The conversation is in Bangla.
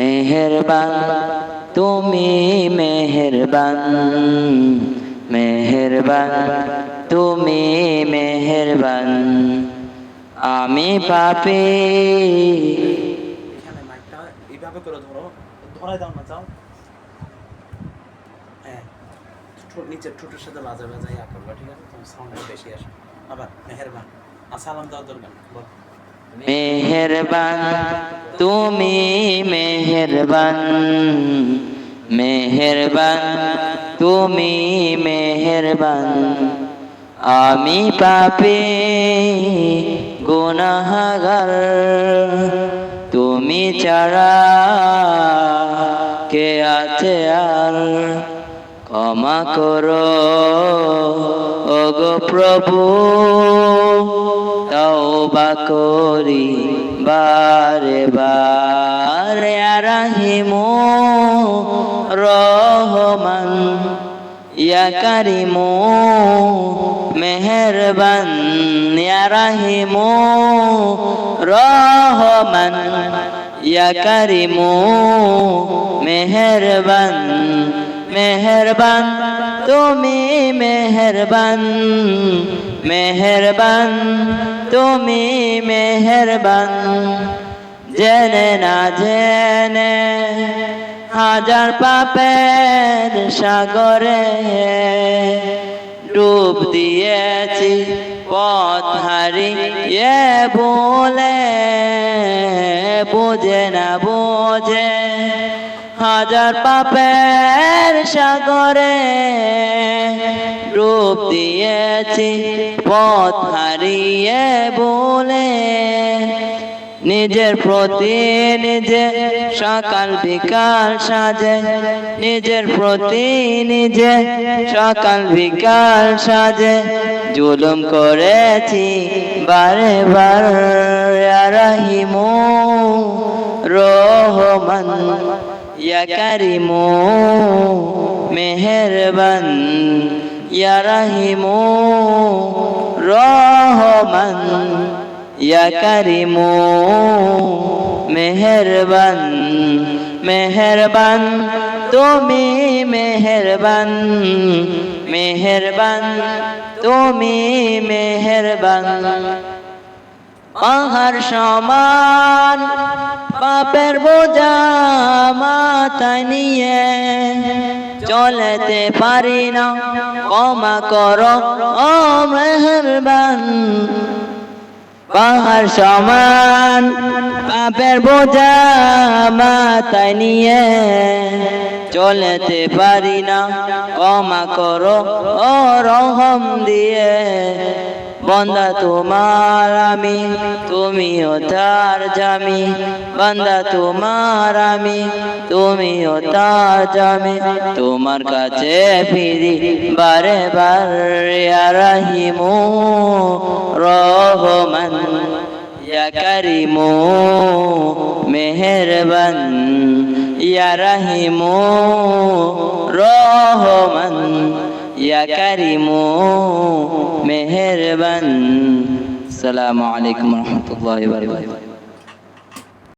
মেহেরবান তুমি মেহেরবান মেহেরবান তুমি মেহেরবান। আমি পাপি। এখানে মাইকটা এইভাবে করে ধরো ধরাই দাও না যাও হ্যাঁ ঠোঁট নিচের ঠোঁটের সাথে বাজা বাজাই ইয়া করবা ঠিক আছে? তোমার সাউন্ডটা বেশি আসে। আবার মেহেরবান। আসসালাম দাও দরকার বল। মেহেরবান তুমি মেহেরবান মেহেরবান, তুমি মেহেরবান। আমি পাপি গুনাহগার, তুমি ছাড়া কে আছে আর? ক্ষমা করো, ওগো প্রভু। তওবা করি, বারে বারে রাহিমু রহমান, ইয়া কারিমু মেহেরবান, ইয়া রাহিমু রহমান, ইয়া কারিমু মেহেরবান মেহেরবান, তুমি মেহেরবান মেহেরবান তুমি মেহেরবান, জেনে না জেনে হাজার পাপের সাগরে ডুব দিয়েছি পথ হারিয়ে বলে, বোঝে না বোঝে হাজার পাপের সাগরে রূপ দিয়েছি, পথ হারিয়ে বলে। নিজের প্রতি নিজে সকাল বিকাল সাজে। নিজের প্রতি নিজে সকাল বিকাল সাজে। জুলুম করেছি বারে বার রাহিমু রহমান। ইয়া কারিমু, মেহেরবান, ইয়া রাহিমু, রহমান, ইয়া কারিমু, মেহেরবান মেহেরবান, তুমি মেহেরবান মেহেরবান, তুমি মেহেরবান। পাহাড় সমান পাপের বোঝা মাথায় নিয়ে চলেতে পারি না। ক্ষমা করো, ও মেহরবান। পাহাড় সমান পাপের বোঝা মাথায় নিয়ে চলেতে পারি না। ক্ষমা করো, ও রহম দিয়ে। বন্দা তোমার আমি, তুমিও তার জামি। বন্দা তোমার আমি, তুমিও তার জামি। তোমার কাছে ফিরি বারে বারে রাহিমু রহমান, ইয়া কারিমু মেহেরবান, ইয়া রাহিমু রহমান। ইয়া কারিমু মেহেরবান আসসালামু আলাইকুম রহমতুল্লাহ বারকাতুহু